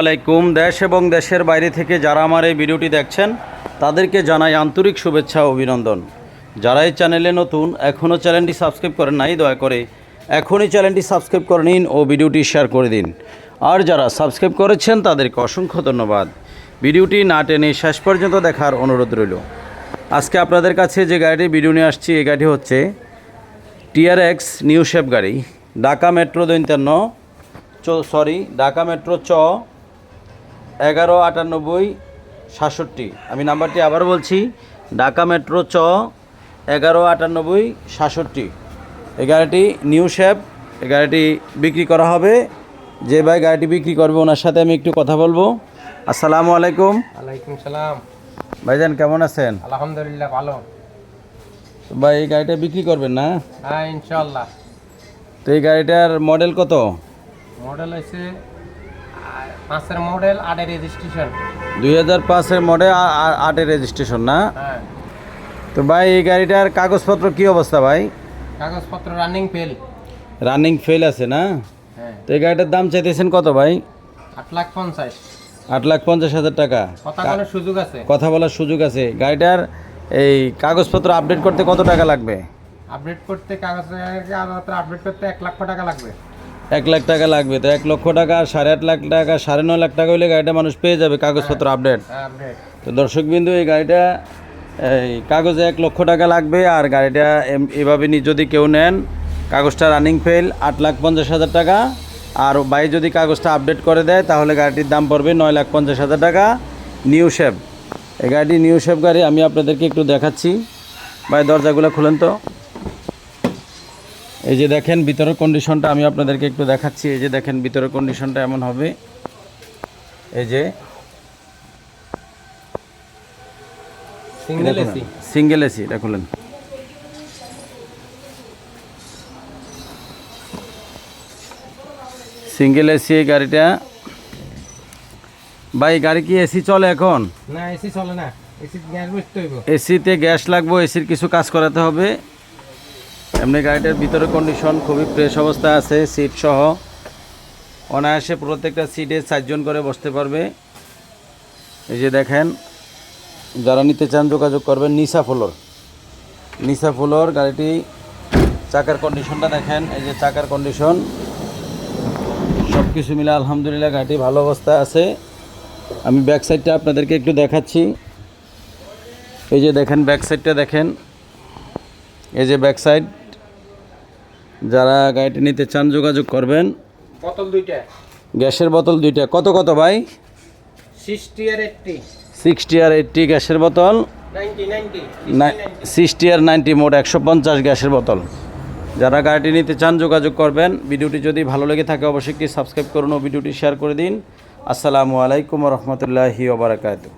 আলাইকুম দেশ এবং দেশের বাইরে থেকে যারা আমার এই ভিডিওটি দেখছেন, তাদেরকে জানাই আন্তরিক শুভেচ্ছা অভিনন্দন। যারা এই চ্যানেলে নতুন, এখনও চ্যানেলটি সাবস্ক্রাইব করেন নাই, দয়া করে এখনই চ্যানেলটি সাবস্ক্রাইব করে নিন ও ভিডিওটি শেয়ার করে দিন। আর যারা সাবস্ক্রাইব করেছেন, তাদেরকে অসংখ্য ধন্যবাদ। ভিডিওটি না টেনে শেষ পর্যন্ত দেখার অনুরোধ রইল। আজকে আপনাদের কাছে যে গাড়িটি ভিডিও নিয়ে আসছি, এই গাড়িটি হচ্ছে টিআরএক্স নিউ শেপ গাড়ি, ঢাকা মেট্রো দৈন্তান্ন, চ সরি ঢাকা মেট্রো চ এগারো আটানব্বই সাতষট্টি। আমি নাম্বারটি আবার বলছি ঢাকা মেট্রো চ এগারো আটানব্বই সাতষট্টি। এই গাড়িটি নিউ শেপ এই গাড়িটি বিক্রি করা হবে। যে ভাই গাড়িটি বিক্রি করবে ওনার সাথে আমি একটু কথা বলব। আসসালামু আলাইকুম। ওয়ালাইকুম সালাম। ভাইজান কেমন আছেন? আলহামদুলিল্লাহ ভালো। ভাই এই গাড়িটা বিক্রি করবেন না? হ্যাঁ ইনশাল্লাহ তো এই গাড়িটার মডেল কত? মডেল হয়েছে পাঁচের মডেল আটের রেজিস্ট্রেশন দুই হাজার পাঁচের মডেল আটের রেজিস্ট্রেশন না? হ্যাঁ। তো ভাই এই গাড়িটার কাগজপত্র কি অবস্থা ভাই? কাগজপত্র রানিং ফেল রানিং ফেল আছে না? হ্যাঁ। তো এই গাড়িটার দাম চাইতেছেন কত ভাই? আট লাখ পঞ্চাশ। আট লাখ পঞ্চাশ হাজার টাকা। কথা বলার সুযোগ আছে। কথা বলার সুযোগ আছে। গাড়িটার এই কাগজপত্র আপডেট করতে কত টাকা লাগবে? আপডেট করতে কাগজ আপডেট করতে এক লক্ষ টাকা লাগবে। এক লাখ টাকা লাগবে তো এক লক্ষ টাকা আর সাড়ে আট লাখ টাকা সাড়ে নয় লাখ টাকা হলে গাড়িটা মানুষ পেয়ে যাবে কাগজপত্র আপডেট হ্যাঁ তো দর্শকবিন্দু এই গাড়িটা এই কাগজে এক লক্ষ টাকা লাগবে আর গাড়িটা এভাবে নি- যদি কেউ নেন কাগজটা রানিং ফেল আট লাখ পঞ্চাশ হাজার টাকা। আর ভাই যদি কাগজটা আপডেট করে দেয় তাহলে গাড়িটির দাম পড়বে নয় লাখ পঞ্চাশ হাজার টাকা। নিউ শেপ এই গাড়িটি নিউ শেপ গাড়ি আমি আপনাদেরকে একটু দেখাচ্ছি। ভাই দরজাগুলো খুলেন তো। এই যে দেখেন ভিতরের কন্ডিশনটা আমি আপনাদেরকে একটু দেখাচ্ছি। এই যে দেখেন ভিতরের কন্ডিশনটা এমন হবে। এই যে সিঙ্গেল এসি সিঙ্গেল এসি এটা খুলেন সিঙ্গেল এসি এই গাড়িটা। ভাই গাড়ি কি এসি চলে এখন? না এসি চলে না। এসি গ্যাস এসিতে গ্যাস লাগবে এসির কিছু কাজ করাতে হবে। এমনি গাড়িটার ভিতরে কন্ডিশন খুবই ফ্রেশ অবস্থা আছে সিট সহ। অনায়াসে প্রত্যেকটা সিটে চারজন করে বসতে পারবে। এই যে দেখেন, যারা নিতে চান যোগাযোগ করবেন নিসা ফ্লোর। নিসা ফ্লোর, গাড়িটি চাকার কন্ডিশনটা দেখেন, এই যে চাকার কন্ডিশন সব কিছু মিলে আলহামদুলিল্লাহ গাড়িটি ভালো অবস্থায় আছে। আমি ব্যাক সাইডটা আপনাদেরকে একটু দেখাচ্ছি। এই যে দেখেন ব্যাক সাইডটা দেখেন। এই যে ব্যাক সাইড যারা গাড়িটি নিতে চান যোগাযোগ করবেন। বোতল দুইটা। গ্যাসের বোতল দুইটা। কত কত ভাই? সিক্সটি আর এইটটি। সিক্সটি আর এইটটি গ্যাসের বোতল। সিক্সটি আর নাইনটি মোট একশো পঞ্চাশ গ্যাসের বোতল। যারা গাড়িটি নিতে চান যোগাযোগ করবেন। ভিডিওটি যদি ভালো লেগে থাকে অবশ্যই একটি সাবস্ক্রাইব করুন ও ভিডিওটি শেয়ার করে দিন। আসসালামু আলাইকুম রহমতুল্লাহি ওবরাকাতু